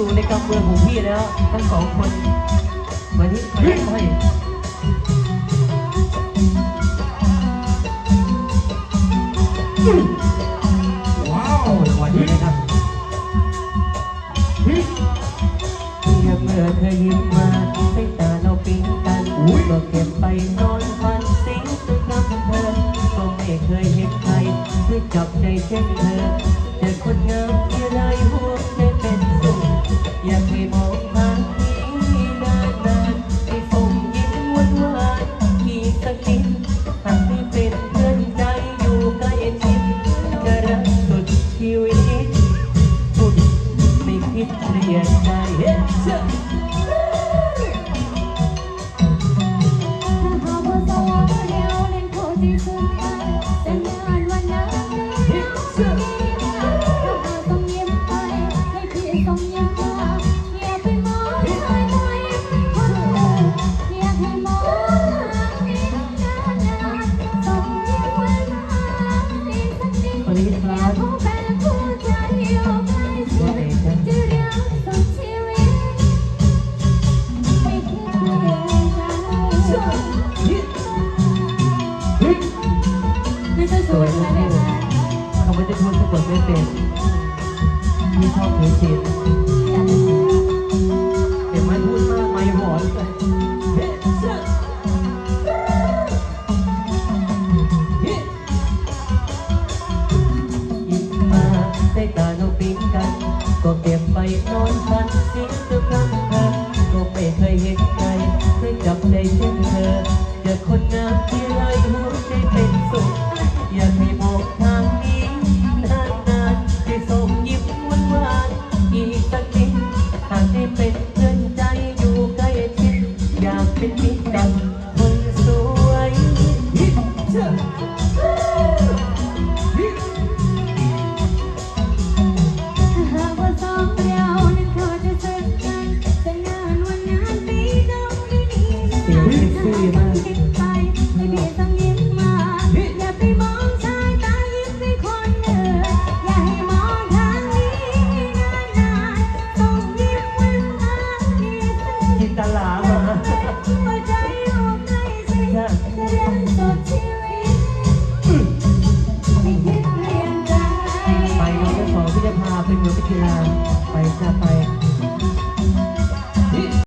มือของพี่แล้ว ทั้งสองคนวันนี้ขอให้ให้ว้าวโอ้รางวัลนี้นะครับเพียงเมื่อเธอยิ้มมาสายตาเราปิ๊งกันก็เก็บไปนอนฝันสิงตึกกับเธอก็ไม่เคยเห็นใครช่วยจับใจเช่นเธอเจอคนงามที่ไร ชีวิตสุดไม่คิดเปลี่ยนใจถ้าหากว่าสวรรค์เราเล่นโคตรดีสุด ไม่ใช่สวยใช่ไหมคะคำว่าจะพูดสะกดไม่เป็นพี่ชอบเพลงจีนเดี๋ยวมันพูดมากไม่หอนเลยเฮ้ยเชื่อเฮ้ยยิ้มาได้ตาเราปิ๊งกัน ก็เก็บไปนอนฝันสิ่ง หวานอีกสักนิดหากได้เป็นเพื่อนใจอยู่ใกล้ชิดอยากเป็นมิตรกับคนสวยฮิตเชื่อฮิต ถ้าหากว่าสองเรานั้นเขาจะเจอกันแต่นานวันนานปีน้องไม่มีนะเสียงเซ็กซี่มากคิ ไปกับพวกสองที่จะพาไปเมืองพัทยาไปจะไป